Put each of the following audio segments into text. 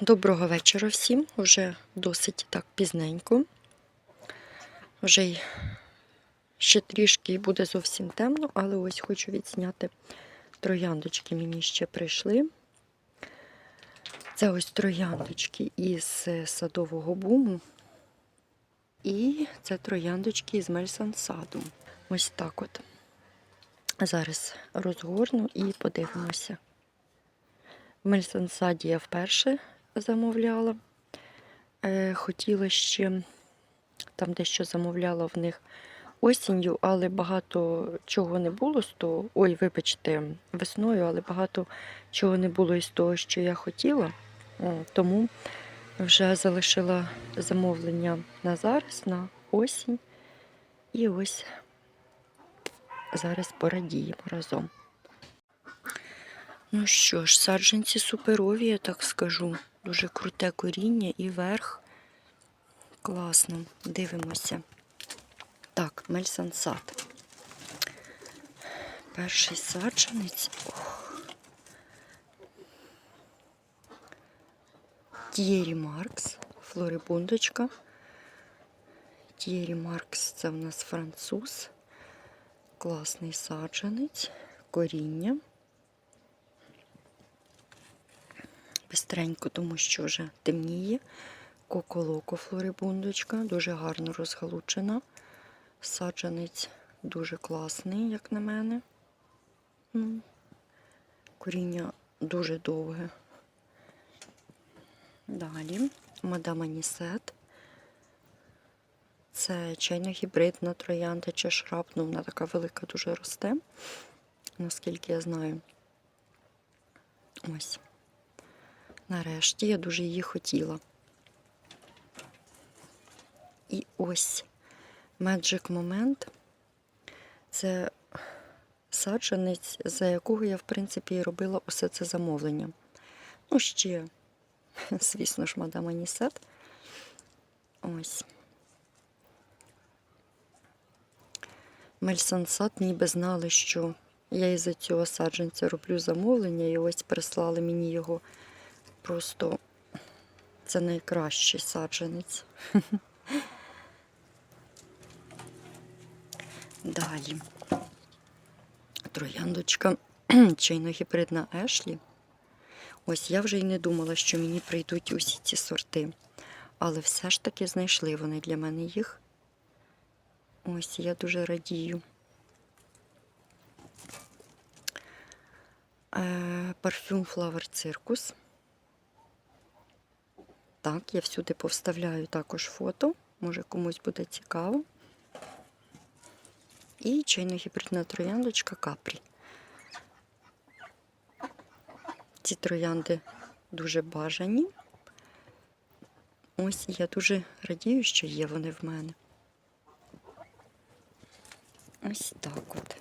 Доброго вечора всім. Уже досить так пізненько. Вже й ще трішки буде зовсім темно, але ось хочу відзняти трояндочки. Мені ще прийшли. Це ось трояндочки із е, садового буму. І це трояндочки із мельсансаду. Ось так от. Зараз розгорну і подивимося. В Мельсансаді я вперше замовляла. Е, хотіла ще там дещо замовляла в них осінню, але багато чого не було з того. Ой, вибачте, весною, але багато чого не було із того, що я хотіла. Тому вже залишила замовлення на зараз, на осінь. І ось зараз порадіємо разом. Ну що ж, саджанці суперові, я так скажу. Дуже круте коріння і верх. Класно. Дивимося. Так, мельсансад. Перший саджанець. Ох. Т'єрі Маркс, флорибундочка. Т'єрі Маркс це в нас француз. Класний саджанець, коріння. Бистренько, тому що вже темніє. Коколоко флорибундочка, дуже гарно розгалучена. Саджанець дуже класний, як на мене. М. Коріння дуже довге. Далі мадам Анісет. Це чайно-гібридна троянда чи шраб. Ну, вона така велика дуже росте, наскільки я знаю. Ось. Нарешті я дуже її хотіла. І ось Magic Moment це саджанець, за якого я, в принципі, і робила усе це замовлення. Ну, ще, звісно ж, мадам Анісет. Ось. Мельсансад ніби знали, що я із-за цього саджанця роблю замовлення, і ось прислали мені його просто це найкращий саджанець. Далі. Трояндочка чайно-гібридна Ешлі. Ось я вже й не думала, що мені прийдуть усі ці сорти. Але все ж таки знайшли вони для мене їх. Ось я дуже радію. Е, Парфюм Flower Circus. Так, я всюди повставляю також фото, може комусь буде цікаво. І чайно-гібридна трояндочка капрі. Ці троянди дуже бажані. Ось я дуже радію, що є вони в мене. Ось так от.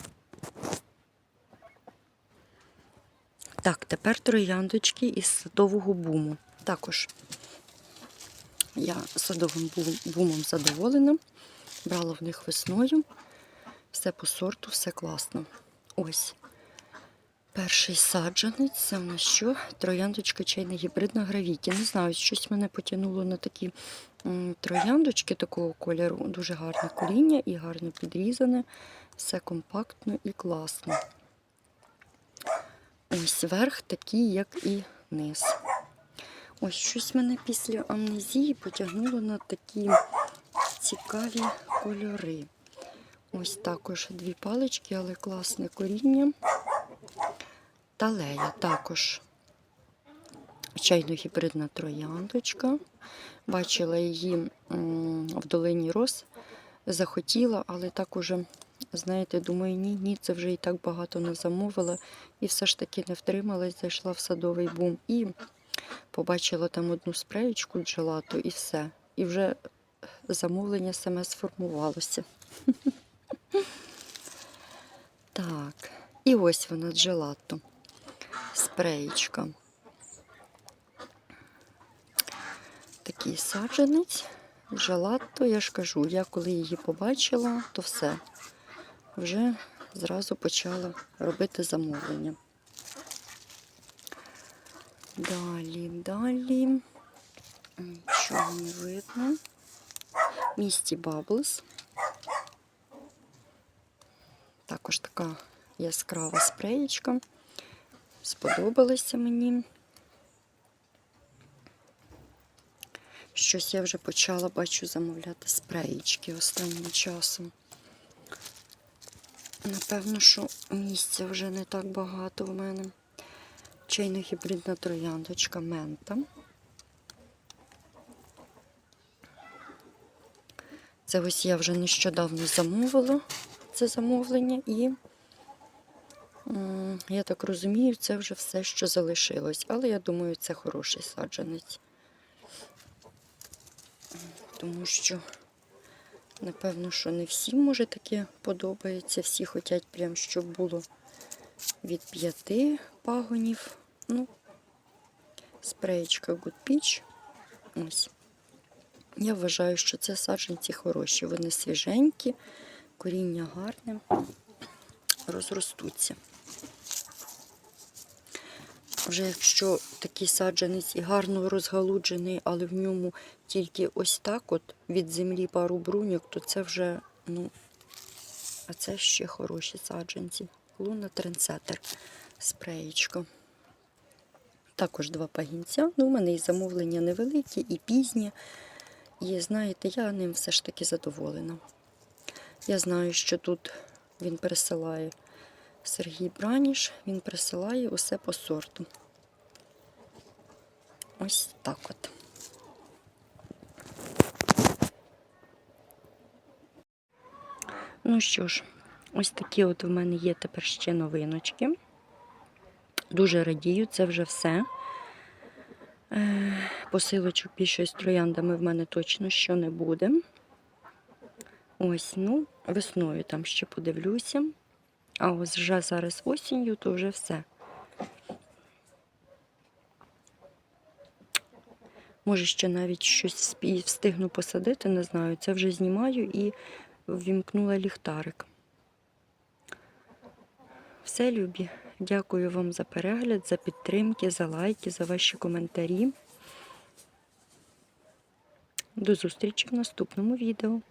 Так, тепер трояндочки із садового буму. Також я садовим бумом задоволена. Брала в них весною. Все по сорту, все класно. Ось. Перший саджанець, це в нас що? Трояндочка чайна гібридна гравіті. Не знаю, щось мене потягнуло на такі трояндочки такого кольору. Дуже гарне коріння і гарно підрізане. Все компактно і класно. Ось верх такий, як і низ. Ось щось мене після амнезії потягнуло на такі цікаві кольори. Ось також дві палички, але класне коріння. Талея також чайно-гібридна трояндочка. Бачила її в долині роз, захотіла, але так уже, знаєте, думаю, ні, ні, це вже і так багато не замовила. І все ж таки не втрималась, зайшла в садовий бум і побачила там одну спреєчку джелату і все. І вже замовлення саме сформувалося. Так, і ось вона джелато. Спреєчка. Такий саджанець, джелато, я ж кажу, я коли її побачила, то все. Вже зразу почала робити замовлення. Далі, далі. Нічого не видно. Місті Баблс. Також така яскрава спреєчка. Сподобалася мені. Щось я вже почала, бачу, замовляти спреєчки останнім часом. Напевно, що місця вже не так багато в мене. Чайно-гібридна трояндочка мента. Це ось я вже нещодавно замовила це замовлення і я так розумію, це вже все, що залишилось. Але я думаю, це хороший саджанець. Тому що, напевно, що не всім може таке подобається. Всі хочуть прям, щоб було від п'яти пагонів. Ну, спреєчка Good Peach. Ось. Я вважаю, що це саджанці хороші. Вони свіженькі, коріння гарне, розростуться. Вже якщо такий саджанець і гарно розгалуджений, але в ньому тільки ось так от від землі пару бруньок, то це вже, ну, а це ще хороші саджанці. Луна трендсетер, спреєчка. Також два пагінця. Ну, у мене і замовлення невеликі, і пізні. І знаєте, я ним все ж таки задоволена. Я знаю, що тут він присилає Сергій Браніш, він присилає усе по сорту. Ось так от. Ну що ж, ось такі от в мене є тепер ще новиночки. Дуже радію, це вже все. Е, Посилочок більше з трояндами в мене точно що не буде. Ось, ну, весною там ще подивлюся. А ось вже зараз осінню, то вже все. Може, ще навіть щось встигну посадити, не знаю. Це вже знімаю і ввімкнула ліхтарик. Все, любі. Дякую вам за перегляд, за підтримки, за лайки, за ваші коментарі. До зустрічі в наступному відео.